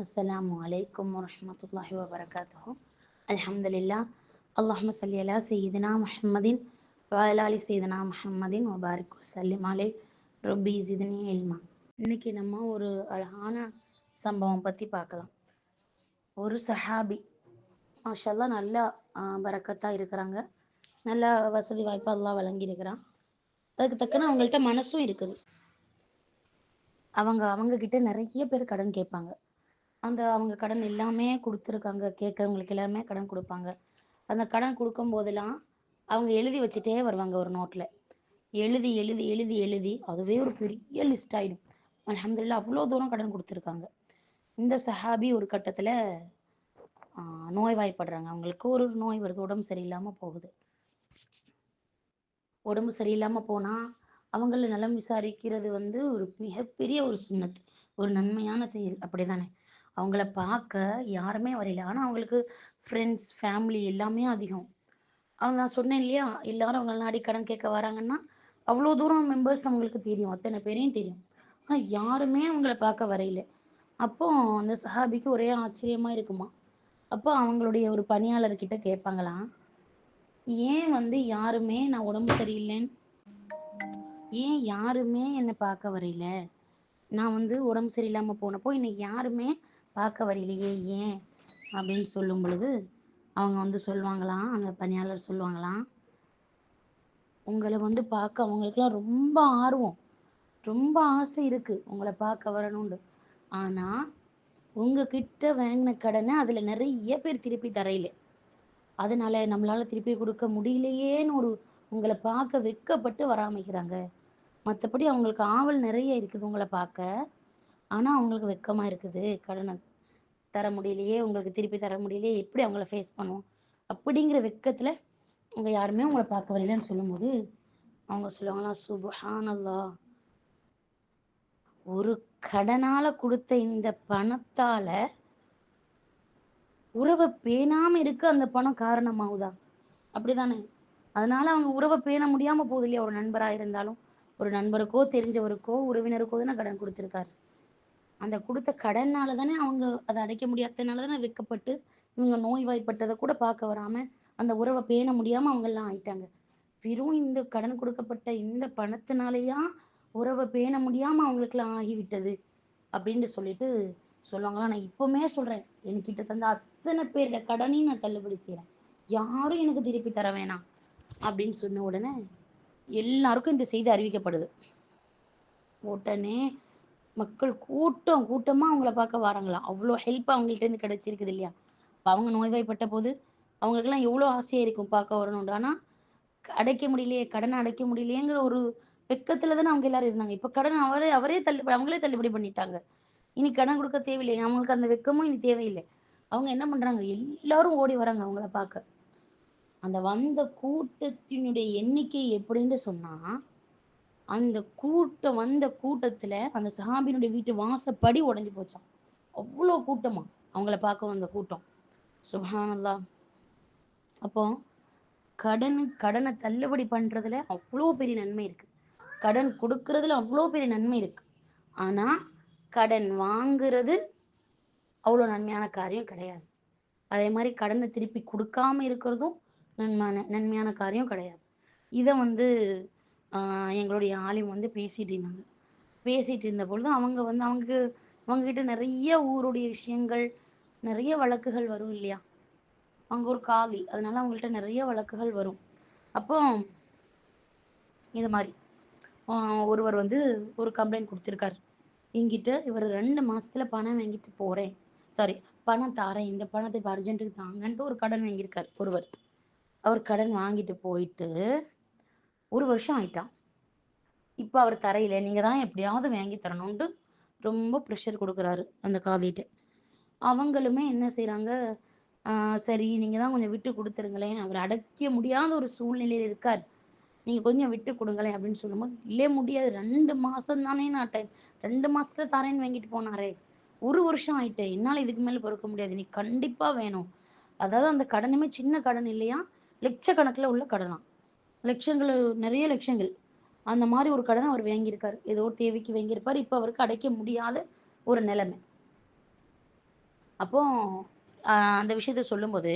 അസ്സലാമു അലൈക്കും വറഹമത്തല്ലാഹി വബർക്കാത്തു അലഹമില്ല അള്ളാഹു സല്ലി അല സയ്യിദിന മുഹമ്മദിൻ വയലാലി സയ്യിദിന മുഹമ്മദിൻ വബാരിക് சலிம் அலே റബ്ബി സിദിനി ഇൽമ. இன்னைக்கு நம்ம ஒரு அழகான சம்பவம் பற்றி பார்க்கலாம் ஒரு சஹாபி மாஷல்லாம் நல்லா பறக்கத்தாக இருக்கிறாங்க நல்ல வசதி வாய்ப்பு எல்லாம் வழங்கியிருக்கிறான் அதுக்கு தக்கன அவங்கள்ட்ட மனசும் இருக்குது அவங்க அவங்க கிட்ட நிறைய பேர் கடன் கேட்பாங்க அந்த அவங்க கடன் எல்லாமே கொடுத்துருக்காங்க. கேட்கறவங்களுக்கு எல்லாமே கடன் கொடுப்பாங்க. அந்த கடன் கொடுக்கும் போதெல்லாம் அவங்க எழுதி வச்சுட்டே வருவாங்க ஒரு நோட்டில் எழுதி எழுதி எழுதி எழுதி அதுவே ஒரு பெரிய லிஸ்ட் ஆகிடும் அலமதுல்லா அவ்வளோ தூரம் கடன் கொடுத்துருக்காங்க. இந்த சஹாபி ஒரு கட்டத்தில் நோய்வாய்ப்படுறாங்க. அவங்களுக்கு ஒரு நோய் வருது. உடம்பு சரியில்லாமல் போகுது. உடம்பு சரியில்லாமல் போனால் அவங்கள நலம் விசாரிக்கிறது வந்து ஒரு மிகப்பெரிய ஒரு சின்னத்து ஒரு நன்மையான செயல். அப்படி தானே அவங்கள பார்க்க யாருமே வரையில. ஆனால் அவங்களுக்கு ஃப்ரெண்ட்ஸ் ஃபேமிலி எல்லாமே அதிகம். அவங்க நான் சொன்னேன் இல்லையா? எல்லாரும் அவங்க நாடி கடன் கேட்க வராங்கன்னா அவ்வளோ தூரம் மெம்பர்ஸ் அவங்களுக்கு தெரியும். அத்தனை பேரையும் தெரியும். ஆனால் யாருமே அவங்கள பார்க்க வரையில. அப்போ அந்த சஹாபிக்கு ஒரே ஆச்சரியமா இருக்குமா? அப்போ அவங்களுடைய ஒரு பணியாளர்கிட்ட கேட்பாங்களாம் ஏன் வந்து யாருமே நான் உடம்பு சரியில்லைன்னு? ஏன் யாருமே என்னை பார்க்க வரையில? நான் வந்து உடம்பு சரியில்லாமல் போனப்போ இன்னைக்கு யாருமே பார்க்க வரையிலையே ஏன் அப்படின்னு சொல்லும் பொழுது அவங்க வந்து சொல்லுவாங்களாம் அந்த பணியாளர் சொல்லுவாங்களாம் உங்களை வந்து பார்க்க அவங்களுக்குலாம் ரொம்ப ஆர்வம் ரொம்ப ஆசை இருக்கு உங்களை பார்க்க வரணும்னு. ஆனா உங்ககிட்ட வாங்கின கடனை அதுல நிறைய பேர் திருப்பி தரையில. அதனால நம்மளால திருப்பி கொடுக்க முடியலையேன்னு ஒரு உங்களை பார்க்க வெக்கப்பட்டு வராமைக்கிறாங்க மற்றபடி அவங்களுக்கு ஆவல் நிறைய இருக்குது உங்களை பார்க்க. ஆனா அவங்களுக்கு வெக்கமா இருக்குது. கடனை தர முடியலையே உங்களுக்கு திருப்பி தர முடியலையே எப்படி அவங்கள ஃபேஸ் பண்ணுவோம்? அப்படிங்கிற வெக்கத்தில் அவங்க யாருமே உங்களை பார்க்க வரலன்னு சொல்லும்போது அவங்க சொல்லுவாங்களா சுபஹானல்லா ஒரு கடனால கொடுத்த இந்த பணத்தால உறவை பேணாம இருக்க அந்த பணம் காரணமாகுதா? அப்படிதானே. அதனால அவங்க உறவை பேண முடியாம போகுது இல்லையா? ஒரு நண்பரா இருந்தாலும் ஒரு நண்பருக்கோ தெரிஞ்சவருக்கோ உறவினருக்கோ தானே கடன் கொடுத்துருக்காரு. அந்த கொடுத்த கடன்னால தானே அவங்க அதை அடைக்க முடியாததுனால தானே வெக்கப்பட்டு இவங்க நோய்வாய்ப்பட்டதை கூட பார்க்க வராம அந்த உறவை பேண முடியாம அவங்க எல்லாம் ஆயிட்டாங்க. வெறும் இந்த கடன் கொடுக்கப்பட்ட இந்த பணத்தினாலயா உறவை பேண முடியாம அவங்களுக்குலாம் ஆகிவிட்டது அப்படின்னு சொல்லிட்டு சொல்லுவாங்களா நான் இப்பவுமே சொல்றேன். என்கிட்ட தந்த அத்தனை பேரோட கடனையும் நான் தள்ளுபடி செய்யறேன் யாரும் எனக்கு திருப்பி தர வேணாம் அப்படின்னு சொன்ன உடனே எல்லாருக்கும் இந்த செய்தி அறிவிக்கப்படுது. உடனே மக்கள் கூட்டம் கூட்டமாக அவங்கள பார்க்க வராங்களாம் அவ்வளோ ஹெல்ப் அவங்கள்ட்டேருந்து கிடைச்சிருக்குது இல்லையா? இப்போ அவங்க நோய்வாய்ப்பட்ட போது அவங்களுக்கெல்லாம் எவ்வளோ ஆசையாக இருக்கும் பார்க்க வரணும்னு. ஆனால் அடைக்க முடியலையே கடனை அடைக்க முடியலையேங்கிற ஒரு வெக்கத்தில் தானே அவங்க எல்லாரும் இருந்தாங்க. இப்போ கடன் அவரே அவரே தள்ளுபடி அவங்களே தள்ளுபடி பண்ணிட்டாங்க. இனி கடன் கொடுக்க தேவையில்லை. அவங்களுக்கு அந்த வெக்கமும் இனி தேவையில்லை. அவங்க என்ன பண்ணுறாங்க எல்லாரும் ஓடி வராங்க அவங்கள பார்க்க. அந்த வந்த கூட்டத்தினுடைய எண்ணிக்கை எப்படின்னு சொன்னால் அந்த கூட்டம் வந்த கூட்டத்துல அந்த சஹாபினுடைய வீட்டு வாசப்படி உடஞ்சி போச்சான் அவ்வளோ கூட்டமா அவங்கள பார்க்க வந்த கூட்டம். சுபானல்லா அப்போ கடன் கடனை தள்ளுபடி பண்றதுல அவ்வளோ பெரிய நன்மை இருக்கு. கடன் கொடுக்கறதுல அவ்வளோ பெரிய நன்மை இருக்கு. ஆனா கடன் வாங்குறது அவ்வளோ நன்மையான காரியம் கிடையாது. அதே மாதிரி கடனை திருப்பி கொடுக்காம இருக்கிறதும் நன்மையான நன்மையான காரியம் கிடையாது. இதை வந்து எங்களுடைய ஆலிம் வந்து பேசிட்டு இருந்தாங்க. பேசிட்டு இருந்த பொழுது அவங்க வந்து அவங்க அவங்க கிட்ட நிறைய ஊருடைய விஷயங்கள் நிறைய வழக்குகள் வரும் இல்லையா? அவங்க ஒரு காவி அதனால அவங்கள்ட்ட நிறைய வழக்குகள் வரும். அப்போ இது மாதிரி. ஒருவர் வந்து ஒரு கம்ப்ளைண்ட் கொடுத்துருக்காரு. என்கிட்ட இவர் ரெண்டு மாசத்துல பணம் வாங்கிட்டு போறேன். சாரி பணம் தாரேன். இந்த பணத்தை இப்போ அர்ஜென்ட்டுக்கு தாங்கன்ட்டு ஒரு கடன் வாங்கியிருக்காரு. ஒருவர். அவர் கடன் வாங்கிட்டு போயிட்டு ஒரு வருஷம் ஆயிட்டான். இப்போ அவர் தரையில நீங்கள் தான் எப்படியாவது வாங்கி தரணும்ட்டு ரொம்ப ப்ரெஷர் கொடுக்குறாரு அந்த காதிகிட்ட அவங்களுமே என்ன செய்கிறாங்க சரி நீங்கள் தான் கொஞ்சம் விட்டு கொடுத்துருங்களேன். அவர் அடைக்க முடியாத ஒரு சூழ்நிலையில் இருக்கார். நீங்கள் கொஞ்சம் விட்டு கொடுங்களேன் அப்படின்னு சொல்லும்போது இல்லே முடியாது. ரெண்டு மாதம் தானே நான் டைம் ரெண்டு மாதத்துல தரேன்னு வாங்கிட்டு போனாரே. ஒரு வருஷம் ஆயிட்டு. என்னால் இதுக்கு மேலே பொறுக்க முடியாது. நீ கண்டிப்பாக வேணும். அதாவது அந்த கடனுமே சின்ன கடன் இல்லையா? லட்சக்கணக்கில் உள்ள கடனாம் லட்சங்கள் நிறைய லட்சங்கள். அந்த மாதிரி ஒரு கடனை அவர் வாங்கியிருக்காரு. ஏதோ ஒரு தேவைக்கு வாங்கியிருப்பார். இப்போ அவருக்கு அடைக்க முடியாத ஒரு நிலைமை. அப்போ அந்த விஷயத்த சொல்லும்போது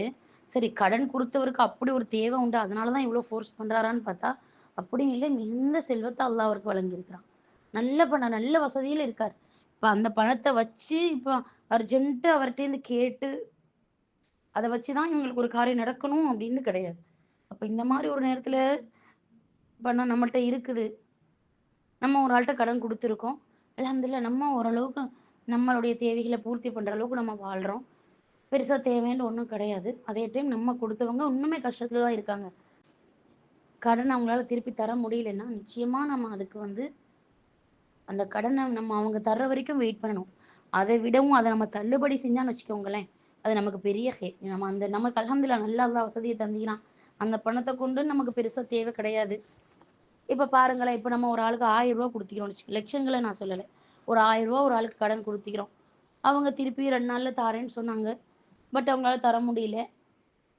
சரி கடன் கொடுத்தவருக்கு அப்படி ஒரு தேவை உண்டு. அதனால தான் இவ்வளோ ஃபோர்ஸ் பண்ணுறாரான்னு பார்த்தா அப்படி இல்லை. மிகுந்த செல்வத்தை அல்லா அவருக்கு வழங்கியிருக்கிறான். நல்ல பணம் நல்ல வசதியில் இருக்கார். இப்போ அந்த பணத்தை வச்சு இப்போ அர்ஜென்ட்டு அவர்கிட்டேருந்து கேட்டு அதை வச்சு தான் இவங்களுக்கு ஒரு காரியம் நடக்கணும் அப்படின்னு கிடையாது. அப்போ இந்த மாதிரி ஒரு நேரத்தில் பணம் நம்மள்ட்ட இருக்குது. நம்ம ஒரு ஆள்கிட்ட கடன் கொடுத்துருக்கோம். அல்ஹம்துலில்லாஹ் நம்ம ஓரளவுக்கு நம்மளுடைய தேவைகளை பூர்த்தி பண்ணுற அளவுக்கு நம்ம வாழ்கிறோம் பெருசாக தேவைன்னு ஒன்றும் கிடையாது. அதே டைம் நம்ம கொடுத்தவங்க இன்னுமே கஷ்டத்தில் தான் இருக்காங்க. கடன் அவங்களால திருப்பி தர முடியலன்னா நிச்சயமாக நம்ம அதுக்கு வந்து அந்த கடனை நம்ம அவங்க தர்ற வரைக்கும் வெயிட் பண்ணணும். அதை விடவும் அதை நம்ம தள்ளுபடி செஞ்சான்னு வச்சுக்கோங்களேன் அது நமக்கு பெரிய ஹே நம்ம அந்த நமக்கு அல்ஹம்துலில்லாஹ் நல்லா அல்லா வசதியை தந்தீங்கன்னா அந்த பணத்தை கொண்டு நமக்கு பெருசாக தேவை கிடையாது. இப்போ பாருங்களேன் இப்போ நம்ம ஒரு ஆளுக்கு ஆயிரம் ரூபா கொடுத்துக்கிறோம் லட்சங்களை நான் சொல்லலை. ஒரு ஆயிரம் ரூபா ஒரு ஆளுக்கு கடன் கொடுத்துக்கிறோம். அவங்க திருப்பி ரெண்டு நாள்ல தாரேன்னு சொன்னாங்க. பட் அவங்களால தர முடியல.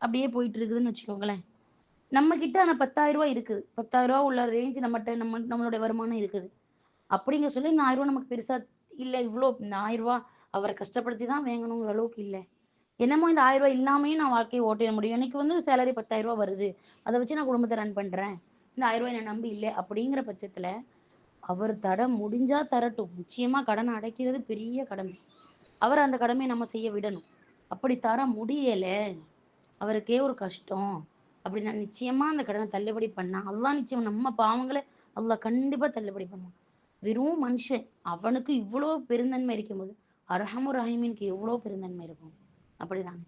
அப்படியே போயிட்டு இருக்குதுன்னு வச்சுக்கோங்களேன். நம்ம கிட்ட அந்த பத்தாயிரம் ரூபா இருக்குது. பத்தாயிரம் ரூபா உள்ள ரேஞ்ச் நம்மகிட்ட நம்ம நம்மளுடைய வருமானம் இருக்குது. அப்படிங்க சொல்லி இந்த ஆயிரம் ரூபா நமக்கு பெருசா இல்லை இவ்வளோ இந்த ஆயிரம் ரூபா அவரை கஷ்டப்படுத்தி தான் வாங்கணுங்கிற அளவுக்கு இல்லை. என்னமோ இந்த ஆயிரம் ரூபாய் இல்லாமையும் நான் வாழ்க்கையை ஓட்டிட முடியும். எனக்கு வந்து சேலரி பத்தாயிரம் ரூபாய் வருது. அதை வச்சு நான் குடும்பத்தை ரன் பண்றேன். இந்த ஆயிரம் ரூபாய் என்ன நம்பி இல்லை அப்படிங்கிற பட்சத்துல அவர் தட முடிஞ்சா தரட்டும். நிச்சயமா கடனை அடைக்கிறது பெரிய கடமை. அவர் அந்த கடமையை நம்ம செய்ய விடணும். அப்படி தர முடியல. அவருக்கே ஒரு கஷ்டம். அப்படின்னா நிச்சயமா அந்த கடனை தள்ளுபடி பண்ணா அதுதான் நிச்சயம் நம்ம பாவங்களை அல்லாஹ் கண்டிப்பா தள்ளுபடி பண்ணுவான். வெறும் மனுஷன். அவனுக்கு இவ்வளோ பெருந்தன்மை இருக்கும்போது அரஹமு ரஹீமினுக்கு எவ்வளோ பெருந்தன்மை இருக்கும்? அப்படிதாங்க.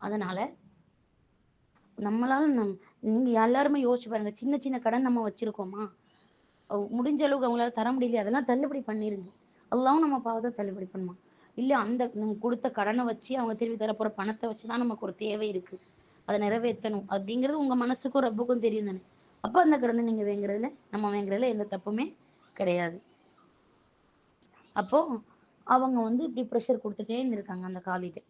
அதனால நம்மளால நம் நீங்க எல்லாருமே யோசிச்சு பாருங்க. சின்ன சின்ன கடன் நம்ம வச்சிருக்கோமா? முடிஞ்ச அளவுக்கு அவங்களால தர முடியல அதெல்லாம் தள்ளுபடி பண்ணிருங்க. அதெல்லாம் நம்ம பாவத்தை தள்ளுபடி பண்ணுமா இல்ல அந்த நம்ம கொடுத்த கடனை வச்சு அவங்க திருப்பி தரப்போற பணத்தை வச்சுதான் நமக்கு ஒரு தேவை இருக்கு. அதை நிறைவேற்றணும் அப்படிங்கிறது உங்க மனசுக்கும் ரப்புக்கும் தெரியும் தானே. அப்ப அந்த கடனை நீங்க வாங்குறதுல நம்ம வாங்குறதுல எந்த தப்புமே கிடையாது. அப்போ அவங்க வந்து இப்படி ப்ரெஷர் கொடுத்துட்டே இருந்திருக்காங்க அந்த காலிட்ட.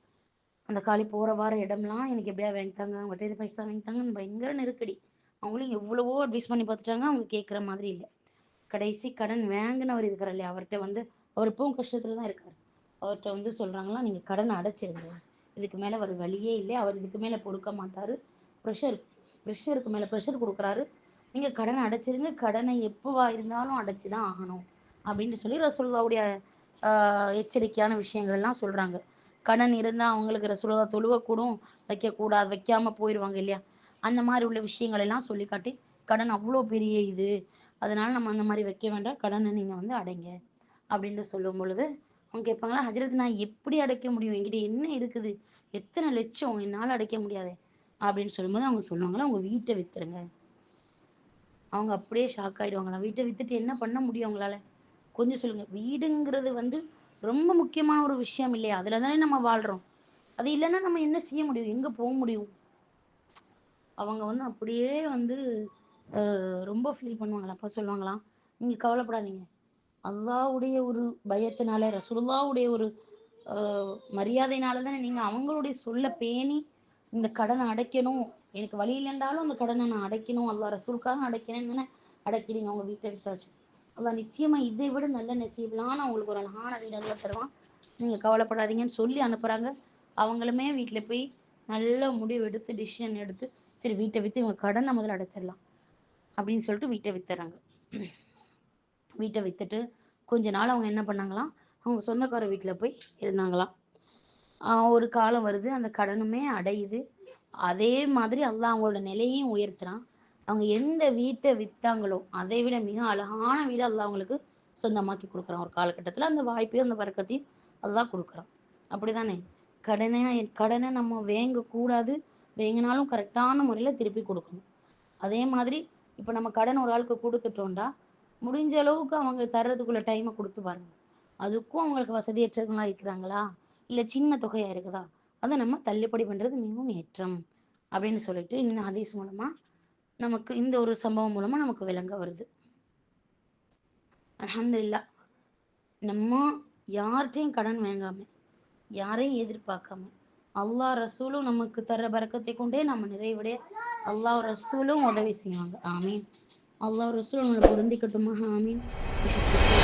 அந்த காலி போகிற வார இடம்லாம் எனக்கு எப்படியா வாங்கிட்டாங்க? அவங்ககிட்ட இது பைசா வாங்கிட்டாங்கன்னு பயங்கர நெருக்கடி. அவங்களும் எவ்வளவோ அட்வைஸ் பண்ணி பார்த்துட்டாங்க. அவங்க கேட்குற மாதிரி இல்லை. கடைசி கடன் வாங்கினவர் இருக்கிறார் இல்லையா? அவர்கிட்ட வந்து அவர் இப்பவும் கஷ்டத்தில் தான் இருக்கார். அவர்கிட்ட வந்து சொல்கிறாங்களா நீங்கள் கடனை அடைச்சிருங்க. இதுக்கு மேலே அவர் வழியே இல்லை. அவர் இதுக்கு மேலே பொறுக்க மாட்டார். ப்ரெஷர் ப்ரெஷருக்கு மேலே ப்ரெஷர் கொடுக்குறாரு. நீங்கள் கடனை அடைச்சிருங்க. கடனை எப்போவா இருந்தாலும் அடைச்சி தான் ஆகணும். அப்படின்னு சொல்லி ரசோல்லாவுடைய எச்சரிக்கையான விஷயங்கள்லாம் சொல்கிறாங்க கடன் இருந்தா அவங்களுக்கு ரசூலா தொழுவக்கூடும் வைக்கக்கூடாது வைக்காம போயிடுவாங்க இல்லையா? அந்த மாதிரி உள்ள விஷயங்கள் எல்லாம் சொல்லி காட்டி கடன் அவ்வளோ பெரிய இது. அதனால நம்ம அந்த மாதிரி வைக்க வேண்டாம். கடனை நீங்க வந்து அடைங்க அப்படின்னு சொல்லும் பொழுது அவங்க கேட்பாங்களா ஹஜரத் நான் எப்படி அடைக்க முடியும்? என்கிட்ட என்ன இருக்குது? எத்தனை லட்சம்? என்னால அடைக்க முடியாதே. அப்படின்னு சொல்லும்போது அவங்க சொல்லுவாங்களா அவங்க வீட்டை வித்துருங்க. அவங்க அப்படியே ஷாக் ஆயிடுவாங்களாம். வீட்டை வித்துட்டு என்ன பண்ண முடியும் அவங்களால? கொஞ்சம் சொல்லுங்க. வீடுங்கிறது வந்து ரொம்ப முக்கியமான ஒரு விஷயம் இல்லையா? அதுல தானே நம்ம வாழ்றோம். அது இல்லைன்னா நம்ம என்ன செய்ய முடியும்? எங்க போக முடியும்? அவங்க வந்து அப்படியே வந்து ரொம்ப ஃபீல் பண்ணுவாங்களா அப்ப சொல்லுவாங்களாம் நீங்க கவலைப்படாதீங்க. அல்லாவுடைய ஒரு பயத்தினால ரசுல்லாவுடைய ஒரு மரியாதையினால தானே நீங்க அவங்களுடைய சொல்ல பேணி இந்த கடனை அடைக்கணும். எனக்கு வழி இல்லைன்றாலும் அந்த கடனை நான் அடைக்கணும். அல்லா ரசூலுக்காக அடைக்கிறேன்னு தானே அடைக்கிறீங்க. அவங்க வீட்டை எடுத்தாச்சு அல்லாஹ் நிச்சயமா இதை விட நல்ல நெசீப்லான உங்களுக்கு ஒரு அழகான வீடு தருவான் நீங்க கவலைப்படாதீங்கன்னு சொல்லி அனுப்புறாங்க. அவங்களுமே வீட்டுல போய் நல்ல முடிவு எடுத்து டிசிஷன் எடுத்து சரி வீட்டை வித்து இவங்க கடனை முதல்ல அடைச்சிடலாம் அப்படின்னு சொல்லிட்டு வீட்டை வித்துறாங்க. வீட்டை வித்துட்டு கொஞ்ச நாள் அவங்க என்ன பண்ணாங்களாம்? அவங்க சொந்தக்கார வீட்டுல போய் இருந்தாங்களாம். ஒரு காலம் வருது. அந்த கடனுமே அடையுது. அதே மாதிரி அல்லாஹ் அவங்களோட நிலையையும் உயர்த்துறான். அவங்க எந்த வீட்டை வித்தாங்களோ அதை விட மிக அழகான வீடு அதெல்லாம் அவங்களுக்கு சொந்தமாக்கி கொடுக்குறான். ஒரு காலகட்டத்துல அந்த வாய்ப்பையும் அந்த வர்க்கத்தையும் அல்லாஹ் கொடுக்குறான். அப்படிதானே? கடனை கடனை நம்ம வேங்க கூடாது வேங்கினாலும் கரெக்டான முறையில திருப்பி கொடுக்கணும். அதே மாதிரி இப்ப நம்ம கடன் ஒரு ஆளுக்கு கொடுத்துட்டோம்டா முடிஞ்ச அளவுக்கு அவங்க தர்றதுக்குள்ள டைமை கொடுத்து பாருங்க. அதுக்கும் அவங்களுக்கு வசதியற்றவங்களா இருக்கிறாங்களா? இல்ல சின்ன தொகையா இருக்குதா? அதை நம்ம தள்ளுபடி பண்றது மிகவும் ஏற்றம் அப்படின்னு சொல்லிட்டு இந்த ஹதீஸ் மூலமா நமக்கு இந்த ஒரு சம்பவம் மூலமா நமக்கு விளங்க வருது. அலமதுல்லா நம்ம யார்கிட்டையும் கடன் வாங்காம யாரையும் எதிர்பார்க்காம அல்லாஹ் ரசூலும் நமக்கு தர்ற பறக்கத்தை கொண்டே நம்ம நிறைவடைய அல்லாஹ் ரசூலும் உதவி செய்வாங்க. ஆமீன். அல்லாஹ் ரசூல் நம்மளை பொருந்திக்கட்டுமா? ஆமீன்.